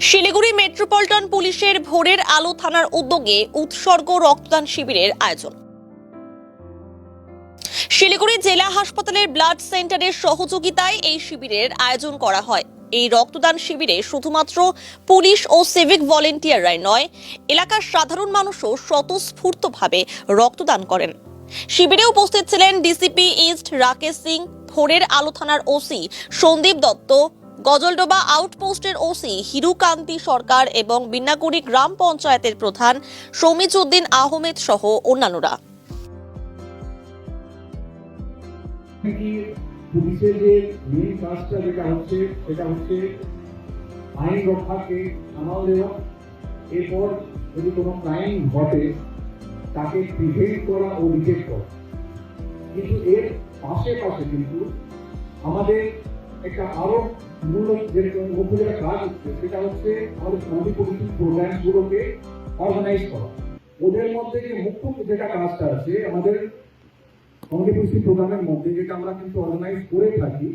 Siliguri metropolitan পুলিশের ভোরের আলো থানার উদ্যোগে উৎসর্গ রক্তদান শিবিরের আয়োজন। শিলিগুড়ি জেলা হাসপাতালের ব্লাড সেন্টারের সহযোগিতায় এই শিবিরের আয়োজন করা হয়। এই রক্তদান শিবিরে শুধুমাত্র পুলিশ ও সিভিক ভলেন্টিয়াররাই নয়, এলাকার সাধারণ মানুষও স্বতঃস্ফূর্তভাবে রক্তদান করেন। শিবিরে উপস্থিত ছিলেন ডিসিপি ইস্ট রাকেশ সিং, ভোরের আলো থানার ওসি সন্দীপ দত্ত গজলডোবা আউটপোস্টের ওসি হিরুকান্তি সরকার এবং বিন্নাগুড়ি গ্রাম পঞ্চায়েতের প্রধান সমিজউদ্দিন আহমেদ সহ অন্যান্যরা। পুলিশের যে মেন কাজটা যেটা হচ্ছে, সেটা হচ্ছে আইন রক্ষাকে দেওয়া। এরপর যদি কোনো ক্রাইম ঘটে, তাকে প্রিভেন্ট করা ও করা। কিন্তু এর পাশে পাশে কিন্তু আমাদের একটা আরও যে কাজ হচ্ছে, সেটা হচ্ছে আমাদের প্রোগ্রামগুলোকে অর্গানাইজ করা। ওদের মধ্যে যে মুখ্য যেটা কাজটা আছে, আমাদের কমিউনিটি প্রোগ্রামের মধ্যে যেটা আমরা কিন্তু অর্গানাইজ করে থাকি,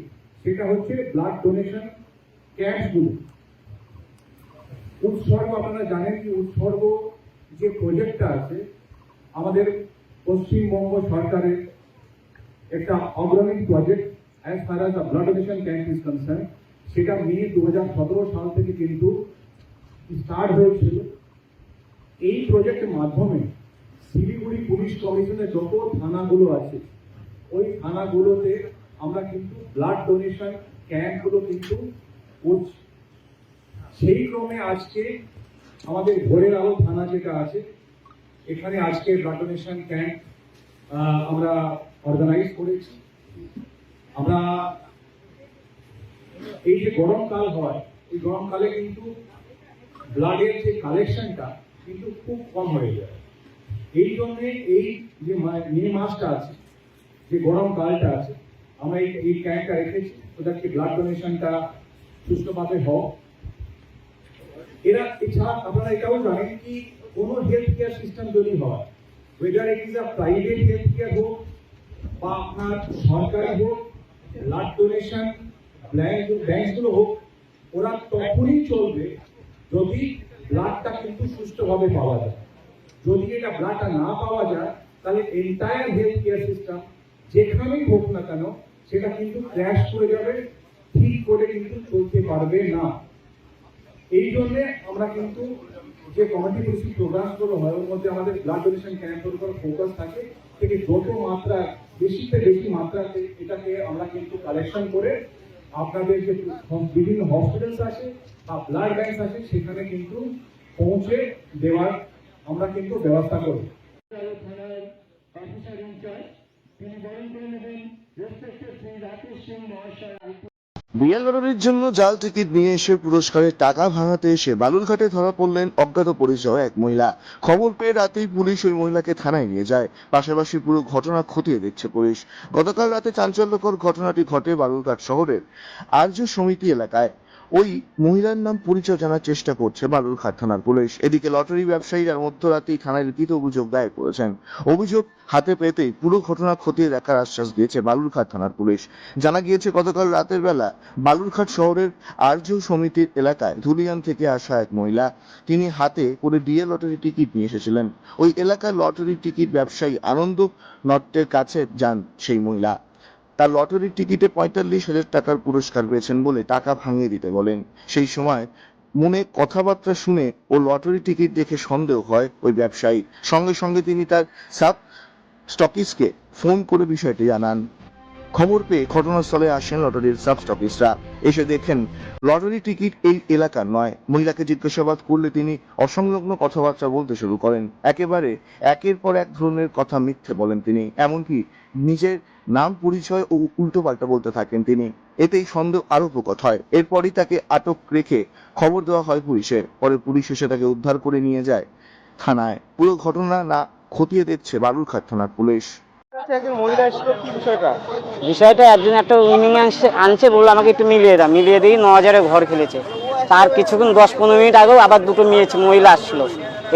সেটা হচ্ছে ব্লাড ডোনেশন ক্যাম্পগুলো উৎসর্গ, আপনারা জানেন কি উৎসর্গ যে প্রজেক্টটা আছে, আমাদের পশ্চিমবঙ্গ সরকারের একটা অগ্রণী প্রজেক্ট ক্যাম্প ইজ কনসার্ন সেটা মে দু হাজার সতেরো সাল থেকে কিন্তু স্টার্ট হয়েছিল। এই প্রজেক্টের মাধ্যমে শিলিগুড়ি পুলিশ কমিশনের যত থানাগুলো আছে, ওই থানাগুলোতে আমরা কিন্তু ব্লাড ডোনেশন ক্যাম্পগুলো কিন্তু করছি। সেই ক্রমে আজকে আমাদের ভোরের আলো থানা যেটা আছে, এখানে আজকে ব্লাড ডোনেশন ক্যাম্প আমরা অর্গানাইজ করেছি। আমরা এই যে গরমকাল হয়, এই গরমকালে কিন্তু ব্লাডের যে কালেকশনটা কিন্তু খুব কম হয়ে যায়। এই জন্য এই যে মা- মাসটা আছে, যে গরমকালটা আছে, আমরা এই এই ক্যাম্পটা রেখেছি ওদেরকে ব্লাড ডোনেশনটা সুস্থভাবে হোক। এরা, এছাড়া আপনারা এটাও জানেন কি, কোনো হেলথ কেয়ার সিস্টেম যদি হয় whether it is a private health care হোক বা আপনার সরকারি হোক ব্লাড ডোনেশন ব্যাংকগুলো হোক, ওরা তখনই চলবে যদি ব্লাডটা কিন্তু সুস্থভাবে পাওয়া যায়। যদি এটা ব্লাডটা না পাওয়া যায়, তাহলে এন্টায়ার হেলথ কেয়ার সিস্টেম যেখানেই হোক না কেন, সেটা কিন্তু ক্র্যাশ করে যাবে, ঠিক করে কিন্তু চলতে পারবে না। এই জন্য আমরা কিন্তু যে কমিটি বেসিক প্রোগ্রামগুলো হয়, ওর মধ্যে আমাদের ব্লাড ডোনেশন ক্যাম্পের উপর ফোকাস থাকে, থেকে যত মাত্রা, বেশিতে বেশি মাত্রাতে এটাকে আমরা কিন্তু কালেকশন করে আপনাদের যে বিভিন্ন হসপিটালস আছে বা ব্লাড ব্যাংক আছে, সেখানে কিন্তু পৌঁছে দেওয়ার, আমরা কিন্তু ব্যবস্থা করি। থানার অফিসার ইনচার্জ তিনি করে নেবেন শ্রী রাকেশ সিং মহাশয় লটারির জন্য জাল টিকিট নিয়ে এসে পুরস্কারের টাকা ভাঙাতে এসে বালুরঘাটে ধরা পড়লেন অজ্ঞাত পরিচয় এক মহিলা। খবর পেয়ে রাতেই পুলিশ ওই মহিলাকে থানায় নিয়ে যায়। পাশাপাশি পুরো ঘটনা খতিয়ে দেখছে পুলিশ। গতকাল রাতে চাঞ্চল্যকর ঘটনাটি ঘটে বালুরঘাট শহরের আর্য সমিতি এলাকায়। ওই মহিলার নাম পরিচয় জানার চেষ্টা করছে বালুরঘাট থানার পুলিশ। এদিকে লটারি ব্যবসায়ীরা মধ্যরাতেই থানায় লিখিত অভিযোগ দায়ের করেছেন। অভিযোগ হাতে পেতেই পুরো ঘটনা খতিয়ে দেখার আশ্বাস দিয়েছে বালুরঘাট থানার পুলিশ। জানা গিয়েছে, গতকাল রাতের বেলা বালুরঘাট শহরের আর্য সমিতির এলাকায় ধুলিয়ান থেকে আসা এক মহিলা, তিনি হাতে করে ডিএ লটারি টিকিট নিয়ে এসেছিলেন। ওই এলাকার লটারি টিকিট ব্যবসায়ী আনন্দ নট্টের কাছে যান সেই মহিলা। তার লটারির টিকিটে পঁয়তাল্লিশ হাজার টাকার পুরস্কার পেয়েছেন বলে টাকা ভাঙিয়ে দিতে বলেন। সেই সময় মনে কথাবার্তা শুনে ও লটারি টিকিট দেখে সন্দেহ হয় ওই ব্যবসায়ী। সঙ্গে সঙ্গে তিনি তার সাব স্টকিসকে ফোন করে বিষয়টি জানান। খবর পেয়ে ঘটনাস্থলে আসেন লটারির সাব স্টকিস্টরা এসে দেখেন লটারি টিকিট এই এলাকার নয়। মহিলাকে জিজ্ঞাসাবাদ করলে তিনি অসংলগ্ন কথাবার্তা বলতে শুরু করেন। একেবারে একের পর এক ধরনের কথা মিথ্যে বলেন তিনি। এমনকি নিজের নাম পরিচয় ও উল্টো পাল্টা বলতে থাকেন তিনি। এতেই সন্দেহ আরও প্রকট হয়। এরপরই তাকে আটক রেখে খবর দেওয়া হয় পুলিশে। পরে পুলিশ এসে তাকে উদ্ধার করে নিয়ে যায় থানায়। পুরো ঘটনা না খতিয়ে দেখছে বালুরঘাট থানার পুলিশ। একজন মহিলা এসেছিল কি বিষয়টা? বিষয়টা একজন একটা উইনিং আনছে বলল আমাকে একটু মিলিয়ে দাও। মিলিয়ে দিই ন হাজারে ঘর খেলেছে। তার কিছুক্ষণ দশ পনেরো মিনিট আগেও আবার দুটো মেয়ে মহিলা আসছিল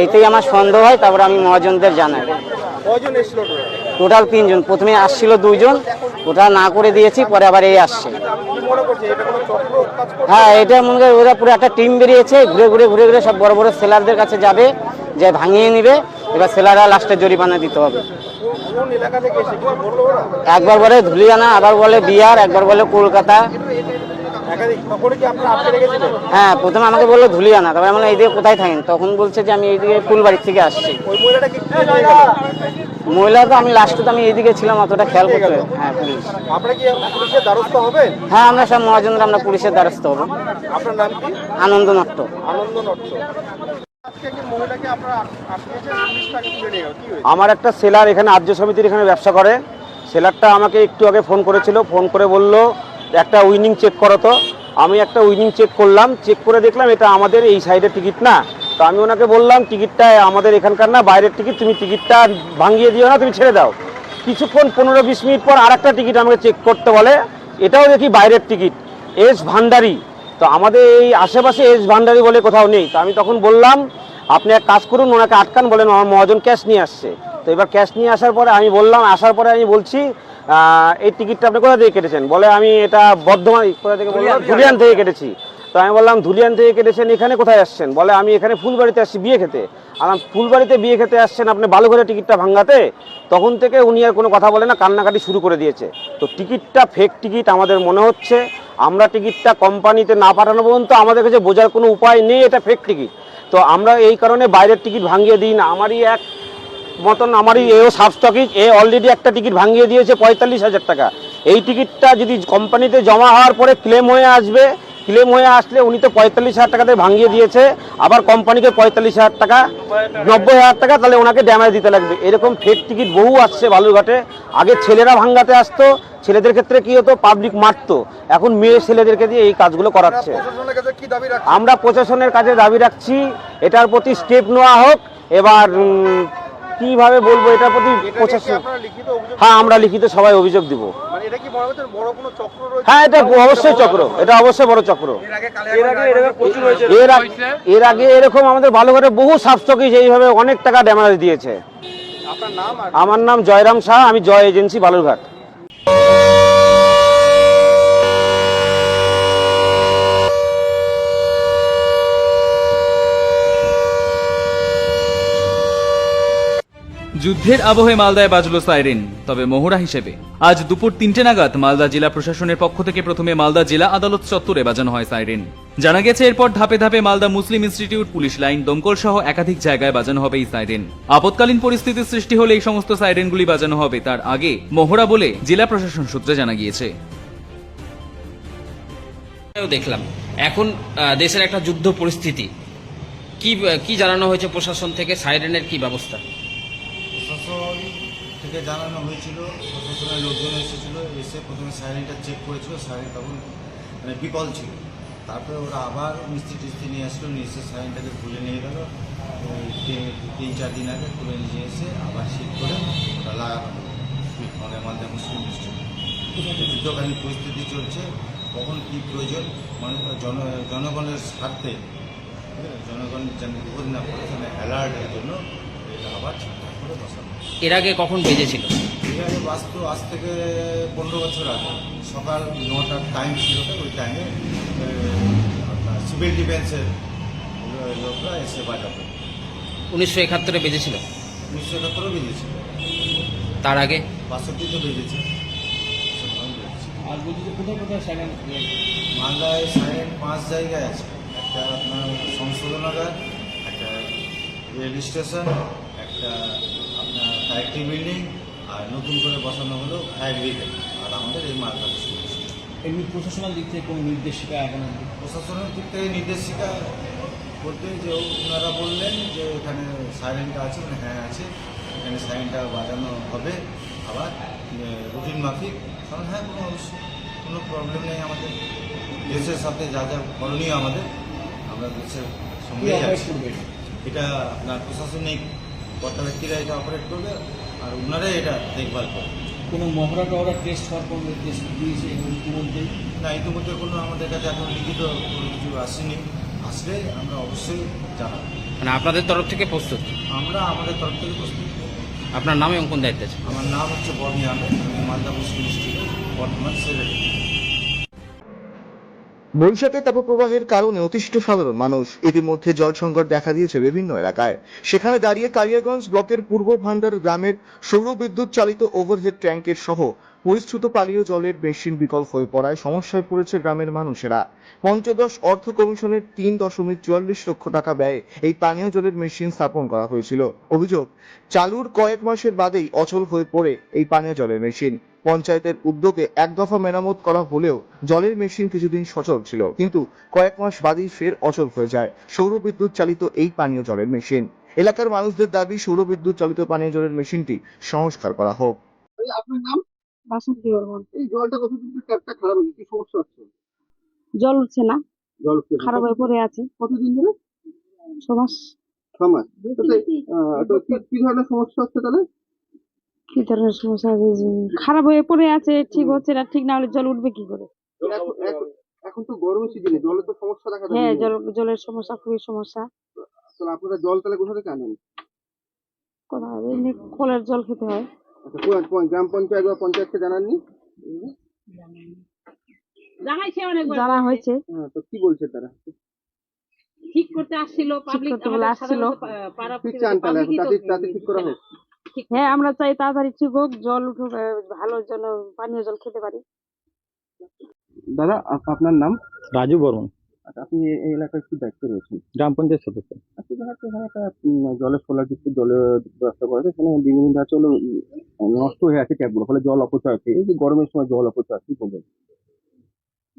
এইতেই আমার সন্দেহ হয় তারপর আমি মহাজনদের জানাই? টোটাল তিনজন। প্রথমে আসছিল দুইজন। ওটা না করে দিয়েছি পরে আবার এই আসছে। হ্যাঁ এটা মনে করি ওরা পুরো একটা টিম বেরিয়েছে। ঘুরে ঘুরে ঘুরে ঘুরে সব বড় বড় সেলারদের কাছে যাবে যে ভাঙিয়ে নিবে। এবার ছেলেরা লাস্টে জরিমানা দিতে হবে। একবার বলে ধুলিয়ানা আবার বলে বিহার একবার বলে কলকাতা। হ্যাঁ প্রথমে আমাকে বলল ধুলিয়ানা তারপরে আমরা এইদিকে কোথায় থাকেন? তখন বলছে যে আমি এইদিকে ফুলবাড়ির থেকে আসছি। মহিলা তো আমি লাস্টে তো আমি এইদিকে ছিলাম অতটা খেয়াল করতে হ্যাঁ পুলিশ। পুলিশের দ্বারস্থ হবেন হ্যাঁ আমরা সব মহাজনরা আমরা পুলিশের দ্বারস্থ হব। আপনার নাম কি? আনন্দ নট্ট আনন্দ নট্ট আমার একটা সেলার এখানে, আর্য সমিতির এখানে ব্যবসা করে। সেলারটা আমাকে একটু আগে ফোন করেছিল। ফোন করে বলল, একটা উইনিং চেক করো তো। আমি একটা উইনিং চেক করলাম। চেক করে দেখলাম এটা আমাদের এই সাইডের টিকিট না। তো আমি ওনাকে বললাম, টিকিটটা আমাদের এখানকার না, বাইরের টিকিট, তুমি টিকিটটা ভাঙিয়ে দিও না, তুমি ছেড়ে দাও। কিছুক্ষণ, পনেরো বিশ মিনিট পর আর টিকিট আমাকে চেক করতে বলে, এটাও দেখি বাইরের টিকিট। এস ভান্ডারি। তো আমাদের এই আশেপাশে এস ভান্ডারি বলে কোথাও নেই। তো আমি তখন বললাম আপনি এক কাজ করুন ওনাকে আটকান বলেন আমার মহাজন ক্যাশ নিয়ে আসছে। তো এবার ক্যাশ নিয়ে আসার পরে আমি বললাম আসার পরে আমি বলছি এই টিকিটটা আপনি কোথা থেকে কেটেছেন? বলে আমি এটা বর্ধমান কোথা থেকে বললাম? ধুলিয়ান থেকে কেটেছি। তো আমি বললাম, ধুলিয়ান থেকে কেটেছেন, এখানে কোথায় আসছেন? বলে, আমি এখানে ফুলবাড়িতে আসছি, বিয়ে খেতে। আমার ফুলবাড়িতে বিয়ে খেতে আসছেন আপনি বালুঘরে টিকিটটা ভাঙাতে? তখন থেকে উনি আর কোনো কথা বলে না, কান্নাকাটি শুরু করে দিয়েছে। তো টিকিটটা ফেক টিকিট, আমাদের মনে হচ্ছে, আমরা টিকিটটা কোম্পানিতে না পাঠানো পর্যন্ত আমাদের কাছে বোঝার কোনো উপায় নেই, এটা ফেক টিকিট। তো আমরা এই কারণে বাইরের টিকিট ভাঙিয়ে দিই না। আমারই এক মতন, আমারই এও সাব স্টকিজ এ অলরেডি একটা টিকিট ভাঙিয়ে দিয়েছে পঁয়তাল্লিশ হাজার টাকা। এই টিকিটটা যদি কোম্পানিতে জমা হওয়ার পরে ক্লেম হয়ে আসবে ক্লেম হয়ে আসলে উনি তো পঁয়তাল্লিশ হাজার টাকাতে ভাঙিয়ে দিয়েছে আবার কোম্পানিকে পঁয়তাল্লিশ হাজার টাকা নব্বই হাজার টাকা তাহলে ওনাকে ড্যামেজ দিতে লাগবে। এরকম ফেক টিকিট বহু আসছে বালুরঘাটে। আগে ছেলেরা ভাঙ্গাতে আসতো ছেলেদের ক্ষেত্রে কি হতো? পাবলিক মারতো। এখন মেয়ে ছেলেদেরকে দিয়ে এই কাজগুলো করাচ্ছে। আমরা প্রশাসনের কাছে দাবি রাখছি এটার প্রতি স্টেপ নেওয়া হোক এবার কীভাবে বলব এটার প্রতি প্রশাসন হ্যাঁ আমরা লিখিত সবাই অভিযোগ দিব। এটা কি হচ্ছে বড় কোনো চক্র রয়েছে? হ্যাঁ এটা অবশ্যই চক্র। এটা অবশ্যই বড় চক্র। এর আগে এর আগে এরকম প্রচুর হয়েছে। এর আগে এর আগে এরকম আমাদের বালুঘাটে বহু সাবস্টকিজ এইভাবে অনেক টাকা ড্যামেজ দিয়েছে। আপনার নাম আমার নাম জয়রাম শাহ আমি জয় এজেন্সি বালুরঘাট। যুদ্ধের আবহে মালদায় বাজল সাইরেন, তবে মোহরা হিসেবে। আজ দুপুর তিনটে নাগাদ মালদা জেলা প্রশাসনের পক্ষ থেকে প্রথমে মালদা জেলা আদালত চত্বরে বাজানো হয় সাইরেন। জানা গেছে, এরপর ধাপে ধাপে Malda Muslim institute, police line দমকল সহ একাধিক জায়গায় বাজানো হবে এই সাইরেন। আপতকালীন পরিস্থিতির সৃষ্টি হলে এই সমস্ত সাইরেনগুলি বাজানো হবে, তার আগে মোহরা বলে জেলা প্রশাসন সূত্রে জানা গিয়েছে। দেখলাম, এখন দেশের একটা যুদ্ধ পরিস্থিতি। কি কি জানানো হয়েছে প্রশাসন থেকে সাইরেনের কি ব্যবস্থা? থেকে জানানো হয়েছিল, প্রশাসনের লোকজন এসেছিল, এসে প্রথমে সাইলেন্টটা চেক করেছিল সাইলেন্ট তখন মানে বিকল ছিল তারপরে ওরা আবার মিস্ত্রি টিস্ত্রি নিয়ে আসলো, নিয়ে এসে সাইলেন্টটাকে খুলে নিয়ে গেল তিন- চার দিন আগে খুলে নিয়ে এসে আবার শিট করে ওটা লাগানো। মানে মালদা মুসলিম যুদ্ধকালীন পরিস্থিতি চলছে, কখন কী প্রয়োজন মানুষ জন, জনগণের স্বার্থে? জনগণ যেন বিপদ না পড়ে সেখানে অ্যালার্টের জন্য এটা আবার ঠিকঠাক করে বসানো এর আগে কখন বেজেছিল? এখানে বাস্তু আজ থেকে পনেরো বছর আগে। সকাল নটার টাইম ছিল ওই টাইমে সিভিল ডিফেন্সের লোকরা এসে বাজাবে উনিশশো একাত্তরে বেজেছিল? উনিশশো একাত্তরও বেজেছিল। তার আগে? বাষট্টিতে বেজেছে। বেজেছে। মালদায় সাইলেন্ট পাঁচ জায়গায় আছে। একটা আপনার সংশোধনাগার একটা রেল স্টেশন একটা ফ্যাক্টরি বিল্ডিং আর নতুন করে বসানো হলো ফায়ার ব্রিগেড আর আমাদের এই মালদা স্কুল এমনি প্রশাসনের দিক থেকে কোনো নির্দেশিকা এখন প্রশাসনের দিক থেকে নির্দেশিকা বলতে যে ওনারা বললেন যে এখানে সাইলেন্টটা আছে মানে হ্যাঁ আছে। এখানে সাইলেন্টটা বাজানো হবে। আবার রুটিন মাফিক। কারণ হ্যাঁ কোনো কোনো প্রবলেম নেই আমাদের। দেশের সাথে যা যা করণীয় আমাদের আমরা দেশের করবে? এটা আপনার প্রশাসনিক কর্তা ব্যক্তিরা এটা অপারেট করবে আর ওনারাই এটা দেখভাল করবে। কোনো মহড়া টহরা টেস্ট হওয়ার কোনো নির্দেশ দিয়েছে ইতিমধ্যেই? না ইতিমধ্যে কোনো আমাদের কাছে এখন লিখিত কোনো কিছু আসেনি। আসলে আমরা অবশ্যই জানাব। মানে আপনাদের তরফ থেকে প্রস্তুত? আমরা আমাদের তরফ থেকে প্রস্তুত। আপনার নামে এবং কোন দায়িত্বে আছে? আমার নাম হচ্ছে বর্মি আহমেদ আমি মালদা মুসলিম ডিস্ট্রিক্টের বর্তমান সেক্রেটারি। বৈশাখে তাপপ্রবাহের কারণে অতিষ্ঠ সাধারণ মানুষ ইতিমধ্যে জল সংকট দেখা দিয়েছে বিভিন্ন এলাকায়। সেখানে দাঁড়িয়ে কালিয়াগঞ্জ ব্লকের পূর্ব ভান্ডার গ্রামের সৌর বিদ্যুৎ চালিত ওভারহেড ট্যাঙ্কের সহ পরিশ্রুত পানীয় জলের মেশিন বিকল্প হয়ে পড়ায় সমস্যায় পড়েছে গ্রামের মানুষেরা। পঞ্চদশ অর্থ কমিশনের তিন দশমিক চুয়াল্লিশ লক্ষ টাকা ব্যয়ে এই পানীয় জলের মেশিন স্থাপন করা হয়েছিল। অভিযোগ চালুর কয়েক মাসের বাদেই অচল হয়ে পড়ে এই পানীয় জলের মেশিন। পঞ্চায়েতের উদ্যোগে এক দফা মেরামত করা হলেও জলের মেশিন কিছুদিন সচল ছিল কিন্তু কয়েক মাস বাদেই ফের অচল হয়ে যায়। সৌর বিদ্যুৎ চালিত এই পানীয় জলের মেশিন। এলাকার মানুষদের দাবি সৌর বিদ্যুৎ চালিত পানীয় জলের মেশিনটি সংস্কার করা হোক। আপনার নাম? বাসন্তী বর্মন। এই জলটা কতদিন ধরে ট্যাপটা খারাপ হয়েছে? কি সমস্যা হচ্ছে? জল উঠছে না জল খারাপ হয়ে পড়ে আছে। কতদিন ধরে? সমাজ সমাজ তো কি- ধরনের সমস্যা হচ্ছে তাহলে? কি ধরনের সমস্যা আছে? খারাপ হয়ে পড়ে আছে ঠিক হচ্ছে না ঠিক না হলে জল উঠবে কি করে? এখন- তো গরমের সিজনে জলে তো সমস্যা দেখা দেয়। হ্যাঁ জল জলের সমস্যা খুবই সমস্যা। তাহলে আপনারা জল তাহলে কোথা থেকে আনেন? কোথায় এমনি কলের জল খেতে হয়। আচ্ছা গ্রাম পঞ্চায়েত বা পঞ্চায়েতকে জানাননি? জানা হয়েছে। হ্যাঁ তো কি বলছে তারা? ঠিক করতে আসছিল করা হোক। হ্যাঁ আমরা চাই তাড়াতাড়ি ঠিক হোক জল উঠুক ভালো যেন পানীয় জল খেতে পারি। দাদা আপনার নাম? রাজু বর্মন আচ্ছা আপনি এই- এলাকায় কি দায়িত্ব রয়েছেন। গ্রাম পঞ্চায়েত সদস্য। আচ্ছা একটা এখানে একটা জলের সোলার যুক্ত জলের ব্যবস্থা করা আছে সেখানে দিন দিন যাচ্ছে হলো নষ্ট হয়ে আছে ট্যাপগুলো ফলে জল অপচয় আছে এই যে গরমের সময় জল অপচয় কি বলবেন?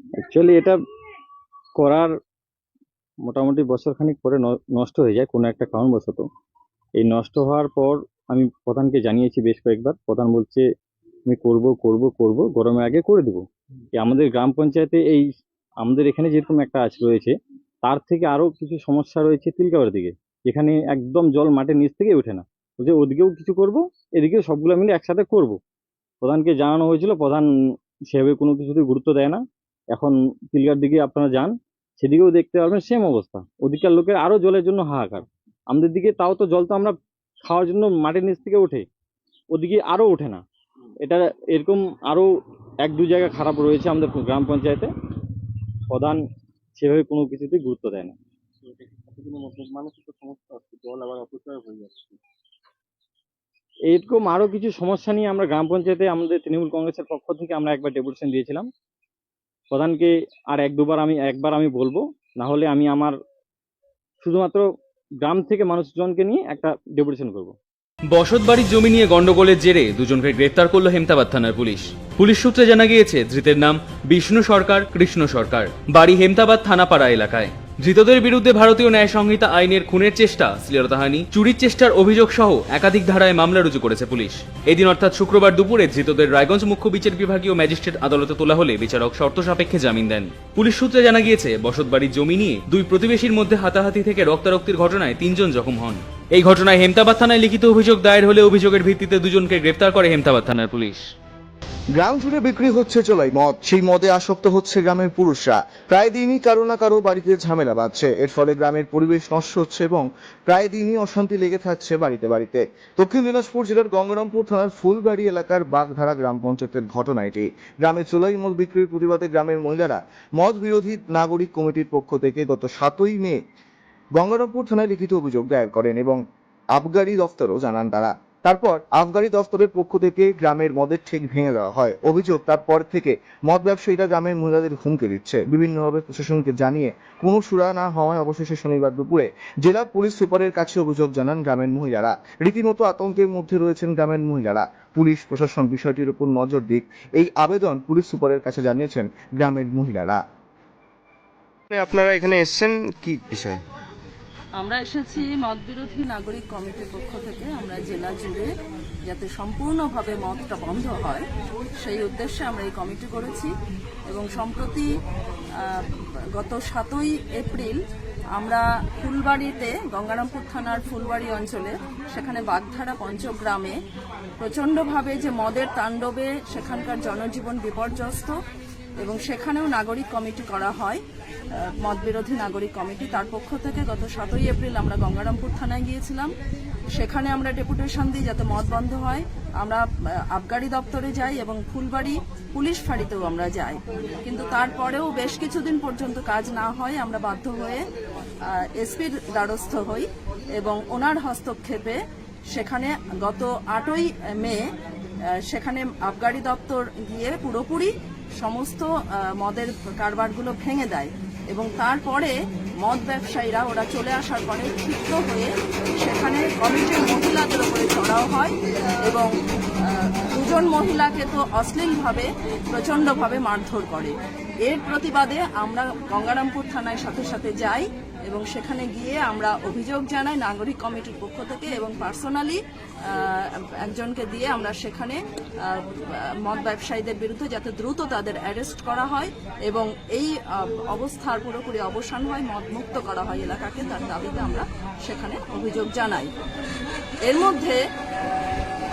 অ্যাকচুয়ালি এটা করার মোটামুটি বছরখানিক পরে নষ্ট হয়ে যায়, কোনো একটা কারণবশত। এই নষ্ট হওয়ার পর আমি প্রধানকে জানিয়েছি বেশ কয়েকবার, প্রধান বলছে, আমি করব করব করব গরমের আগে করে দেবো। আমাদের গ্রাম পঞ্চায়েতে এই আমাদের এখানে যেরকম একটা আছে রয়েছে, তার থেকে আরও কিছু সমস্যা রয়েছে তিলকাবার দিকে, যেখানে একদম জল মাটির নিচ থেকে ওঠে না। বলছে, ওদিকেও কিছু করব, এদিকেও সবগুলো মিলে একসাথে করব। প্রধানকে জানানো হয়েছিল, প্রধান সেভাবে কোনো কিছুতে গুরুত্ব দেয় না। এখন তিলকার দিকে আপনারা যান, সেদিকেও দেখতে পারবেন সেম অবস্থা। ওদিকের লোকের আরও জলের জন্য হাহাকার। আমাদের দিকে তাও তো জল তো আমরা খাওয়ার জন্য মাটির নিচ থেকে ওঠে, ওদিকে আরও ওঠে না। এটা এরকম আরও এক দু জায়গা খারাপ রয়েছে আমাদের গ্রাম পঞ্চায়েতে। প্রধান সেভাবে কোনো কিছুতে গুরুত্ব দেয় না। এরকম আরও কিছু সমস্যা নিয়ে আমরা গ্রাম পঞ্চায়েতে আমাদের তৃণমূল কংগ্রেসের পক্ষ থেকে আমরা একবার ডেপুটেশন দিয়েছিলাম। প্রধানকে আর এক দুবার আমি, একবার আমি বলব না হলে আমি আমার শুধুমাত্র গ্রাম থেকে মানুষজনকে নিয়ে একটা ডেপুটেশন করব। বসত বাড়ির জমি নিয়ে গন্ডগোলের জেরে দুজনকে গ্রেফতার করল হেমতাবাদ থানার পুলিশ। পুলিশ সূত্রে জানা গিয়েছে, ধৃতের নাম বিষ্ণু সরকার, কৃষ্ণ সরকার। বাড়ি হেমতাবাদ থানাপাড়া এলাকায়। ধৃতদের বিরুদ্ধে ভারতীয় ন্যায় সংহিতা আইনের খুনের চেষ্টা শ্লীলতাহানি চুরির চেষ্টার অভিযোগ সহ একাধিক ধারায় মামলা রুজু করেছে পুলিশ। এদিন অর্থাৎ শুক্রবার দুপুরে ধৃতদের রায়গঞ্জ মুখ্য বিচার বিভাগীয় ম্যাজিস্ট্রেট আদালতে তোলা হলে বিচারক শর্ত সাপেক্ষে জামিন দেন। পুলিশ সূত্রে জানা গিয়েছে, বসতবাড়ির জমি নিয়ে দুই প্রতিবেশীর মধ্যে হাতাহাতি থেকে রক্তারক্তির ঘটনায় তিনজন জখম হন। এই ঘটনায় হেমতাবাদ থানায় লিখিত অভিযোগ দায়ের হলে অভিযোগের ভিত্তিতে দুজনকে গ্রেফতার করে হেমতাবাদ থানার পুলিশ। গ্রাম জুড়ে বিক্রি হচ্ছে চোলাই মদ। সেই মদে আসক্ত হচ্ছে গ্রামের পুরুষরা। প্রায় দিনই কারও না কারও বাড়িতে ঝামেলা বাঁধছে। এর ফলে গ্রামের পরিবেশ নষ্ট হচ্ছে এবং প্রায় দিনই অশান্তি লেগে থাকছে বাড়িতে বাড়িতে। দক্ষিণ দিনাজপুর জেলার গঙ্গারামপুর থানার ফুলবাড়ি এলাকার বাগধারা গ্রাম পঞ্চায়েতের ঘটনা এটি। গ্রামে চোলাই মদ বিক্রির প্রতিবাদে গ্রামের মহিলারা মদ বিরোধী নাগরিক কমিটির পক্ষ থেকে গত সাতই মে গঙ্গারামপুর থানায় লিখিত অভিযোগ দায়ের করেন এবং আবগারি দফতরও জানান তারা। তারপর আবগারি দফতরের পক্ষ থেকে গ্রামের মদের ঠেক ভেঙে দেওয়া হয়। অভিযোগ তারপর থেকে মদ ব্যবসায়ীরা গ্রামের মহিলাদের হুমকি দিচ্ছে। বিভিন্নভাবে প্রশাসনকে জানিয়ে কোনো সুরা না হওয়ায় অবশেষে শনিবার দুপুরে জেলা পুলিশ সুপারের কাছে অভিযোগ জানান গ্রামের মহিলারা। রীতিমতো আতঙ্কের মধ্যে রয়েছেন গ্রামের মহিলারা। পুলিশ প্রশাসন বিষয়টির উপর নজর দিক। এই আবেদন পুলিশ সুপারের কাছে জানিয়েছেন গ্রামের মহিলারা। আপনারা এখানে এসেছেন? কি বিষয়? আমরা এসেছি মদ বিরোধী নাগরিক কমিটির পক্ষ থেকে। আমরা জেলা জুড়ে যাতে সম্পূর্ণভাবে মদটা বন্ধ হয়, সেই উদ্দেশ্যে আমরা এই কমিটি করেছি এবং সম্প্রতি গত সাতই এপ্রিল আমরা ফুলবাড়িতে, গঙ্গারামপুর থানার ফুলবাড়ি অঞ্চলে, সেখানে বাগধারা পঞ্চগ্রামে প্রচণ্ডভাবে যে মদের তাণ্ডবে সেখানকার জনজীবন বিপর্যস্ত এবং সেখানেও নাগরিক কমিটি করা হয় আহ, মত বিরোধী নাগরিক কমিটি। তার পক্ষ থেকে গত সাতই এপ্রিল আমরা গঙ্গারামপুর থানায় গিয়েছিলাম। সেখানে আমরা ডেপুটেশন দিই যাতে মদ বন্ধ হয়। আমরা আবগারি দপ্তরে যাই এবং ফুলবাড়ি পুলিশ ফাঁড়িতেও আমরা যাই। কিন্তু তারপরেও বেশ কিছুদিন পর্যন্ত কাজ না হয় আমরা বাধ্য হয়ে এসপির দ্বারস্থ হই এবং ওনার হস্তক্ষেপে সেখানে গত আটই মে সেখানে আবগারি দপ্তর গিয়ে পুরোপুরি সমস্ত মদের কারবারগুলো ভেঙে দেয় এবং তারপরে মদ ব্যবসায়ীরা ওরা চলে আসার পরে ক্ষিপ্ত হয়ে সেখানে কমিটির মহিলাদের উপরে চড়াও হয় এবং দুজন মহিলাকে তো অশ্লীলভাবে, প্রচণ্ডভাবে মারধর করে। এর প্রতিবাদে আমরা গঙ্গারামপুর থানায় সাথে সাথে যাই এবং সেখানে গিয়ে আমরা অভিযোগ জানাই নাগরিক কমিটির পক্ষ থেকে এবং পার্সোনালি একজনকে দিয়ে আমরা সেখানে মদ ব্যবসায়ীদের বিরুদ্ধে যাতে দ্রুত তাদের অ্যারেস্ট করা হয় এবং এই অবস্থার পুরোপুরি অবসান হয়, মদ মুক্ত করা হয় এলাকাকে, তার দাবিতে আমরা সেখানে অভিযোগ জানাই। এর মধ্যে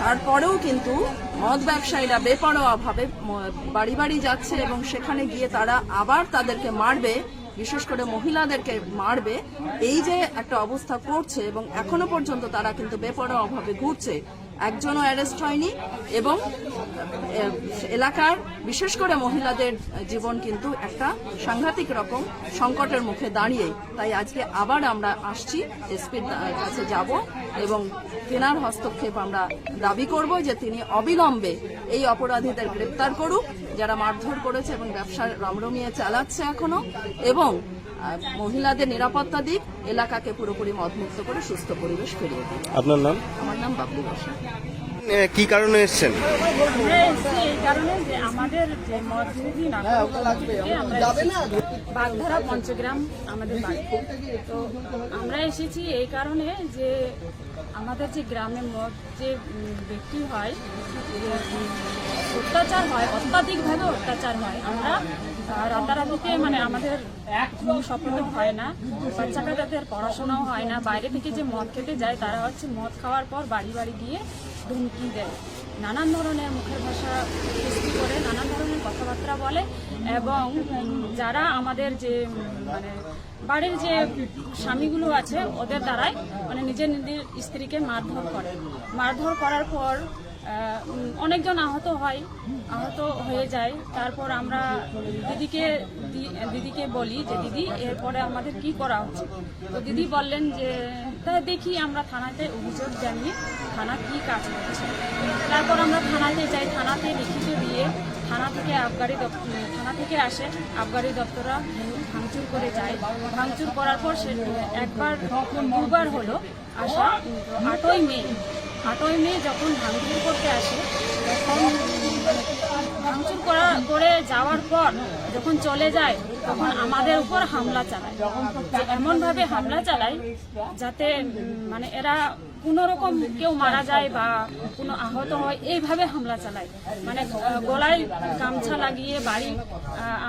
তারপরেও কিন্তু মদ ব্যবসায়ীরা বেপরোয়াভাবে ম- বাড়ি বাড়ি যাচ্ছে এবং সেখানে গিয়ে তারা আবার তাদেরকে মারবে, বিশেষ করে মহিলাদেরকে মারবে। এই যে একটা অবস্থা করছে এবং এখনও পর্যন্ত তারা কিন্তু বেপরোয়াভাবে ঘুরছে। একজনও অ্যারেস্ট হয়নি এবং এলাকার বিশেষ করে মহিলাদের জীবন কিন্তু একটা সাংঘাতিক রকম সংকটের মুখে দাঁড়িয়ে তাই আজকে আবার আমরা আসছি, এসপির কাছে যাব। এবং তেনার হস্তক্ষেপ আমরা দাবি করব যে তিনি অবিলম্বে এই অপরাধীদের গ্রেপ্তার করুক যারা মারধর করেছে এবং ব্যবসা রমরমিয়ে চালাচ্ছে এখনও এবং মহিলাদের নিরাপত্তা দিক এলাকাকে পুরোপুরি মদমুক্ত করে সুস্থ পরিবেশ ফিরিয়ে দিক। আপনার নাম? আমার নাম বাবলু বসা। কি কারণে এসেছেন? বাগধারা পঞ্চগ্রাম আমাদের বাড়ি। তো আমরা এসেছি এই কারণে যে আমাদের যে গ্রামে মদ যে বিক্রি হয় অত্যাচার হয়, অত্যাধিকভাবে অত্যাচার হয়, আমরা রাতারাতিতে মানে আমাদের স্বপ্ন হয় না বাচ্চা কাচ্চাদের পড়াশোনাও হয় না, বাইরে থেকে যে মদ খেতে যায়, তারা হচ্ছে মদ খাওয়ার পর বাড়ি বাড়ি গিয়ে ধমকি দেয় নানান ধরনের মুখের ভাষা সৃষ্টি করে, নানান ধরনের কথাবার্তা বলে এবং যারা আমাদের যে মানে বাড়ির যে স্বামীগুলো আছে, ওদের দ্বারাই মানে নিজের নিজের স্ত্রীকে মারধর করে। মারধর করার পর অনেকজন আহত হয়, আহত হয়ে যায়। তারপর আমরা দিদিকে দিদিকে বলি যে, দিদি, এরপরে আমাদের কি করা উচিত? তো দিদি বললেন যে, তা দেখি, আমরা থানাতে অভিযোগ জানিয়ে থানা কি কাজ করছে? তারপর আমরা থানাতে যাই, থানাতে লিখিত দিয়ে থানা থেকে আবগারি দপ্তর থানা থেকে আসে, আবগারি দপ্তররা ভাঙচুর করে যায়। ভাঙচুর করার পর সে একবার, দুবার হলো আসা, আটই মে আটই মে যখন ভাঙচুর করতে আসে, তখন ভাঙচুর করা, করে যাওয়ার পর যখন চলে যায়, তখন আমাদের উপর হামলা চালায়। এমনভাবে হামলা চালায় যাতে মানে এরা কোনো রকম কেউ মারা যায় বা কোনো আহত হয়, এইভাবে হামলা চালায়। মানে গলায় গামছা লাগিয়ে বাড়ি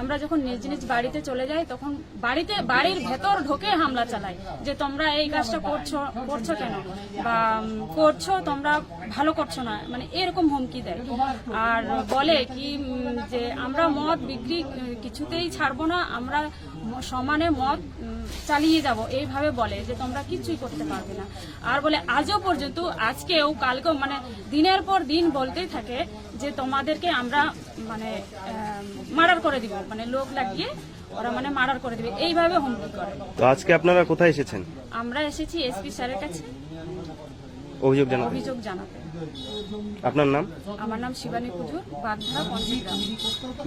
আমরা যখন নিজ নিজ বাড়িতে চলে যাই, তখন বাড়িতে, বাড়ির ভেতর ঢোকে হামলা চালায় যে, তোমরা এই কাজটা করছ করছ কেন? বা করছ, তোমরা ভালো করছ না। মানে এরকম হুমকি দেয়। আর বলে কি যে, আমরা মদ বিক্রি কিছুতেই ছাড়বো না। আমরা সমানে মত চালিয়ে যাব। এইভাবে বলে যে তোমরা কিছুই করতে পারবে না। আর বলে আজও পর্যন্ত আজকেও কালকেও মানে দিনের পর দিন বলতেই থাকে যে তোমাদেরকে আমরা মানে মার্ডার করে দিব। মানে লোক লাগিয়ে ওরা মানে মার্ডার করে দিবে। এইভাবে হুমকি করে। তো আজকে আপনারা কোথায় এসেছেন? আমরা এসেছি এসপি স্যারের কাছে। অভিযোগ জানাতে। অভিযোগ জানাতে। আপনার নাম? আমার নাম শিবানী পুজুর বাগধারা পঞ্চগ্রাম।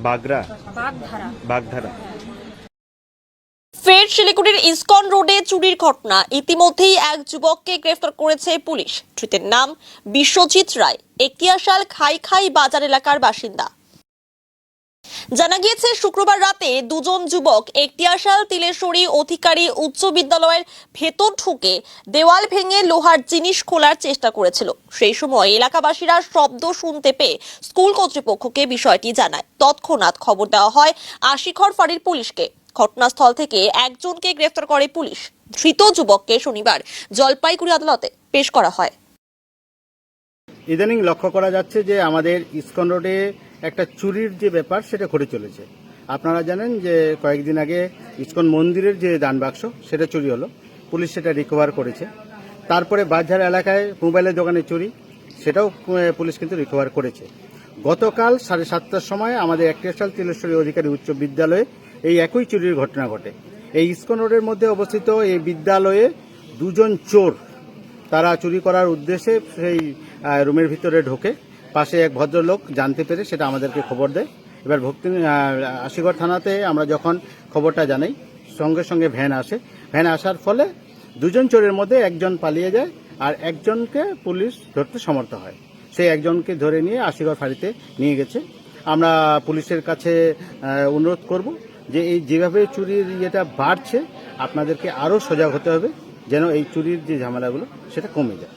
বাগরা? বাগধারা। বাগধারা। ফের শিলিগুড়ির ইসকন রোডে চুরির ঘটনা। ইতিমধ্যেই এক যুবককে গ্রেফতার করেছে পুলিশ। ধৃতের নাম বিশ্বজিৎ রায়। একটিয়াশাল খাই খাই বাজার এলাকার বাসিন্দা। জানা গিয়েছে, শুক্রবার রাতে দুজন যুবক একটিয়াশাল তিলেশ্বরী অধিকারী উচ্চ বিদ্যালয়ের ভেতর ঢুকে দেওয়াল ভেঙে লোহার জিনিস খোলার চেষ্টা করেছিল। সেই সময় এলাকাবাসীরা শব্দ শুনতে পেয়ে স্কুল কর্তৃপক্ষকে বিষয়টি জানায়। তৎক্ষণাৎ খবর দেওয়া হয় আশিখর ফাঁড়ির পুলিশকে। ঘটনাস্থল থেকে একজনকে গ্রেফতার করে পুলিশ। ধৃত যুবককে শনিবার জলপাইগুড়ি আদালতে পেশ করা হয়। ইদানিং লক্ষ্য করা যাচ্ছে যে আমাদের ইস্কন রোডে একটা চুরির যে ব্যাপার, সেটা ঘটে চলেছে। আপনারা জানেন যে কয়েকদিন আগে ইস্কন মন্দিরের যে দান বাক্স, সেটা চুরি হলো। পুলিশ সেটা রিকভার করেছে। তারপরে বাজার এলাকায় মোবাইলের দোকানে চুরি, সেটাও পুলিশ কিন্তু রিকভার করেছে। গতকাল সাড়ে সাতটার সময় আমাদের একটেশাল তিলেশ্বরী অধিকারী উচ্চ বিদ্যালয়ে এই একই চুরির ঘটনা ঘটে। এই ইস্কন রোডের মধ্যে অবস্থিত এই বিদ্যালয়ে দুজন চোর তারা চুরি করার উদ্দেশ্যে সেই রুমের ভিতরে ঢোকে। পাশে এক ভদ্রলোক জানতে পেরে সেটা আমাদেরকে খবর দেয়। এবার ভক্তি আশিগড় থানাতে আমরা যখন খবরটা জানাই, সঙ্গে সঙ্গে ভ্যান আসে। ভ্যান আসার ফলে দুজন চোরের মধ্যে একজন পালিয়ে যায় আর একজনকে পুলিশ ধরতে সমর্থ হয়। সেই একজনকে ধরে নিয়ে আশিগড় ফাঁড়িতে নিয়ে গেছে। আমরা পুলিশের কাছে অনুরোধ করব যে এই যেভাবে চুরির ইয়েটা বাড়ছে, আপনাদেরকে আরও সজাগ হতে হবে যেন এই চুরির যে ঝামেলাগুলো, সেটা কমে যায়।